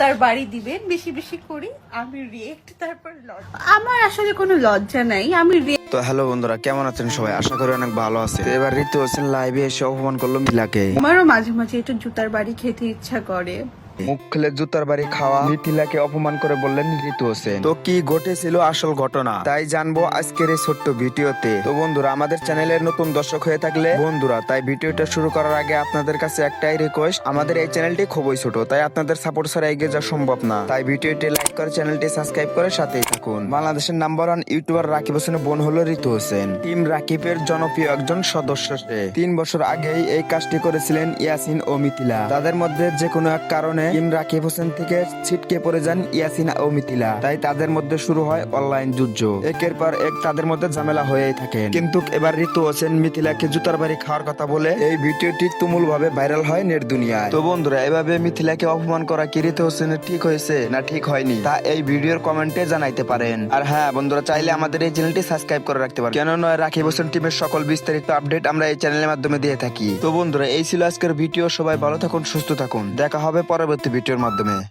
তার বাড়ি দিবেন বেশি বেশি করি। আমি রিয়েক্ট তারপর লজ্জা। আমার আসলে কোনো লজ্জা নাই আমি তো হ্যালো বন্ধুরা কেমন আছেন সবাই? আশা করি অনেক ভালো আছে এবার ঋতু হোসেন লাইভে এসে অপমান করল মিলাকে। আমারও মাঝে মাঝে একটু জুতার বাড়ি খেতে ইচ্ছা করে। মুখ খুলে জুতার বাড়ি খাওয়া। মিথিলাকে অপমান করে বললেন ঋতু হোসেন তো কি ঘটেছিল আসল ঘটনা? তাই জানব আজকের এই ছোট্ট ভিডিওতে। তো বন্ধুরা আমাদের চ্যানেলের নতুন দর্শক হয়ে থাকলে বন্ধুরা তাই ভিডিওটা শুরু করার আগে আপনাদের কাছে একটাই রিকোয়েস্ট আমাদের এই চ্যানেলটি খুবই ছোট তাই আপনাদের সাপোর্ট ছাড়া এগিয়ে যাওয়া সম্ভব না। তাই ভিডিওটি লাইক করে চ্যানেলটি সাবস্ক্রাইব করে সাথেই থাকুন। বাংলাদেশের নাম্বার ওয়ান ইউটিউবার রাকিব হোসেনের বোন হলো ঋতু হোসেন। টিম রাকিবের জনপ্রিয় একজন সদস্য সে। তিন বছর আগেই এই কাজটি করেছিলেন ইয়াসিন ও মিথিলা। তাদের মধ্যে যে কোনো এক কারণে টিম রাকিব হোসেন থেকে ছিটকে পড়ে যান ইয়াসিন ও মিথিলা। তাই তাদের মধ্যে শুরু হয় অনলাইন যুদ্ধ। একের পর এক তাদের মধ্যে ঝামেলা হয়েই থাকে। কিন্তু এবার ঋতু হোসেন মিথিলাকে জুতার বাড়ি খাওয়ার কথা বলে এই ভিডিওটি তুমুল ভাবে ভাইরাল হয় নেট দুনিয়ায়। তো বন্ধুরা, এভাবে মিথিলাকে অপমান করা কি ঋতু হোসেনের ঠিক হয়েছে না ঠিক হয়নি? তা এই ভিডিওর কমেন্টে জানাইতে পারেন। আর হ্যাঁ বন্ধুরা, চাইলে আমাদের এই চ্যানেলটি সাবস্ক্রাইব করে রাখতে পারেন। কেন নয় রাকিব হোসেন টিমের সকল বিস্তারিত আপডেট আমরা এই চ্যানেলের মাধ্যমে দিয়ে থাকি। তো বন্ধুরা, এই ছিল আজকের ভিডিও। সবাই ভালো থাকুন, সুস্থ থাকুন। দেখা হবে পরবর্তী ভিডিওর মাধ্যমে।